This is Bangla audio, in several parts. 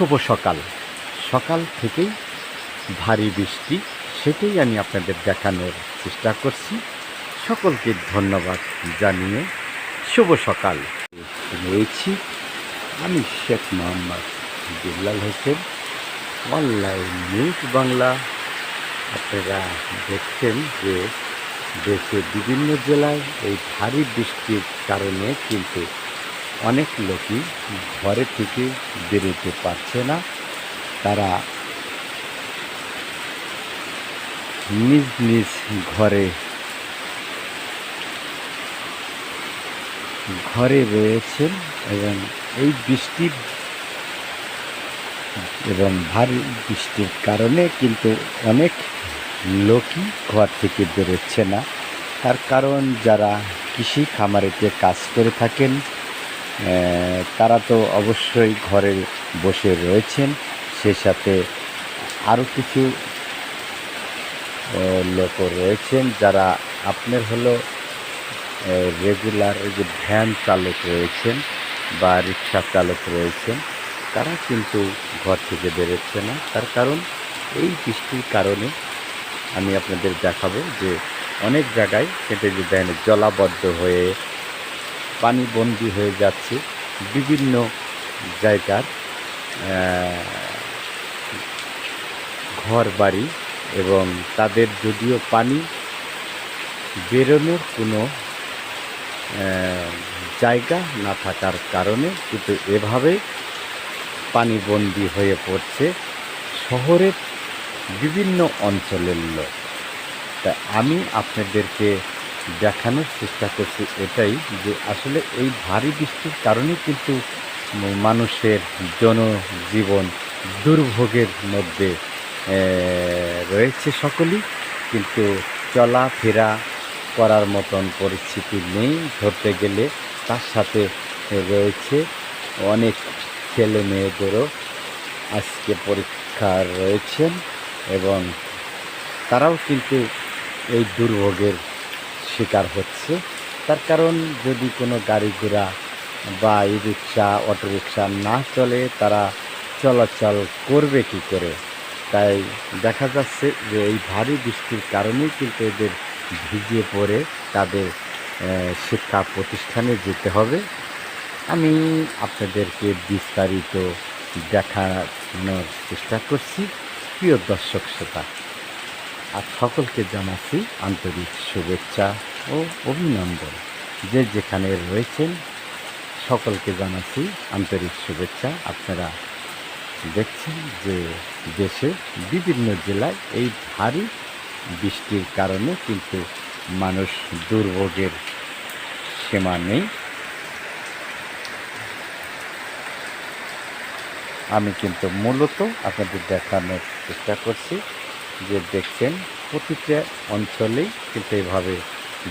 শুভ সকাল। সকাল থেকেই ভারী বৃষ্টি, সেটাই আমি আপনাদের দেখানোর চেষ্টা করছি। সকলকে ধন্যবাদ জানিয়ে শুভ সকাল। রয়েছি আমি শেখ মোহাম্মদ বিল্লাল হোসেন, অনলাইন নিউজ বাংলা। আপনারা দেখছেন যে দেশের বিভিন্ন জেলায় এই ভারী বৃষ্টির কারণে কিন্তু অনেক লোকই ঘরে থেকে বেরোতে পারছে না। তারা নিজ নিজ ঘরে ঘরে রয়েছেন এবং এই বৃষ্টির এবং ভারী বৃষ্টির কারণে কিন্তু অনেক লোকই ঘর থেকে বেরোচ্ছে না। তার কারণ যারা কৃষি খামারেতে কাজ করে থাকেন তারা তো অবশ্যই ঘরে বসে রয়েছেন। সে সাথে আরও কিছু লোক রয়েছেন যারা আপনার হলো রেগুলার যে ভ্যান চালক রয়েছেন বা রিক্সা চালক রয়েছেন, তারা কিন্তু ঘর থেকে বেরোচ্ছে না। তার কারণ এই বৃষ্টির কারণে আমি আপনাদের দেখাবো যে অনেক জায়গায় সেটা যে দেখেন জলাবদ্ধ হয়ে পানিবন্দি হয়ে যাচ্ছে বিভিন্ন জায়গার ঘর বাড়ি এবং তাদের যদিও পানি বেরোনোর কোনো জায়গা না থাকার কারণে কিন্তু এভাবে পানিবন্দি হয়ে পড়ছে শহরের বিভিন্ন অঞ্চলের লোক। তা আমি আপনাদেরকে দেখানোর চেষ্টা করছি এটাই যে আসলে এই ভারী বৃষ্টির কারণে কিন্তু মানুষের জনজীবন দুর্ভোগের মধ্যে রয়েছে সকলেই। কিন্তু চলাফেরা করার মতন পরিস্থিতি নেই ধরতে গেলে। তার সাথে রয়েছে অনেক ছেলে মেয়েদেরও আজকে পরীক্ষা রয়েছেন এবং তারাও কিন্তু এই দুর্ভোগের শিকার হচ্ছে। তার কারণ, যদি কোনো গাড়ি ঘোড়া বা ই রিক্সা অটোরিক্সা না চলে, তারা চলাচল করবে কি করে? তাই দেখা যাচ্ছে যে এই ভারী বৃষ্টির কারণেই কিন্তু এদের ভিজিয়ে পড়ে তাদের শিক্ষা প্রতিষ্ঠানে যেতে হবে। আমি আপনাদেরকে বিস্তারিত দেখানোর চেষ্টা করছি। প্রিয় দর্শক, শ্রোতা আর সকলকে জানাচ্ছি আন্তরিক শুভেচ্ছা ও অভিনন্দন। যে যেখানে রয়েছেন, সকলকে জানাচ্ছি আন্তরিক শুভেচ্ছা। আপনারা দেখছেন যে দেশে বিভিন্ন জেলায় এই ভারী বৃষ্টির কারণে কিন্তু মানুষ দুর্ভোগের সীমা নেই। আমি কিন্তু মূলত আপনাদের দেখানোর চেষ্টা করছি যে দেখছেন, প্রতিটা অঞ্চলেই কিন্তু এভাবে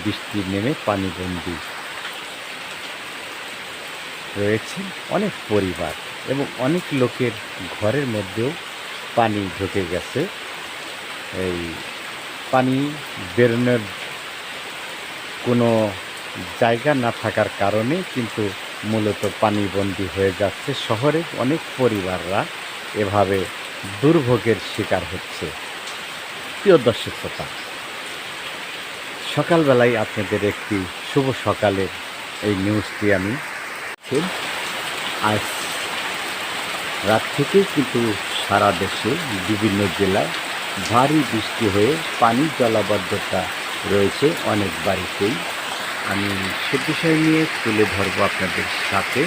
বৃষ্টি নেমে পানিবন্দি রয়েছে। অনেক পরিবার এবং অনেক লোকের ঘরের মধ্যেও পানি ঢুকে গেছে। এই পানি বেরোনোর কোনো জায়গা না থাকার কারণে কিন্তু মূলত পানিবন্দি হয়ে যাচ্ছে। শহরে অনেক পরিবাররা এভাবে দুর্ভোগের শিকার হচ্ছে। প্রিয় দর্শক শ্রোতা, সকালবেলায় আপনাদের একটি শুভ সকালের এই নিউজটি আমি আজ রাত থেকেই কিন্তু সারা দেশে বিভিন্ন জেলায় ভারী বৃষ্টি হয়ে পানি জলাবদ্ধতা রয়েছে অনেক বাড়িতেই। আমি সে বিষয় নিয়ে তুলে ধরবো আপনাদের সাথে।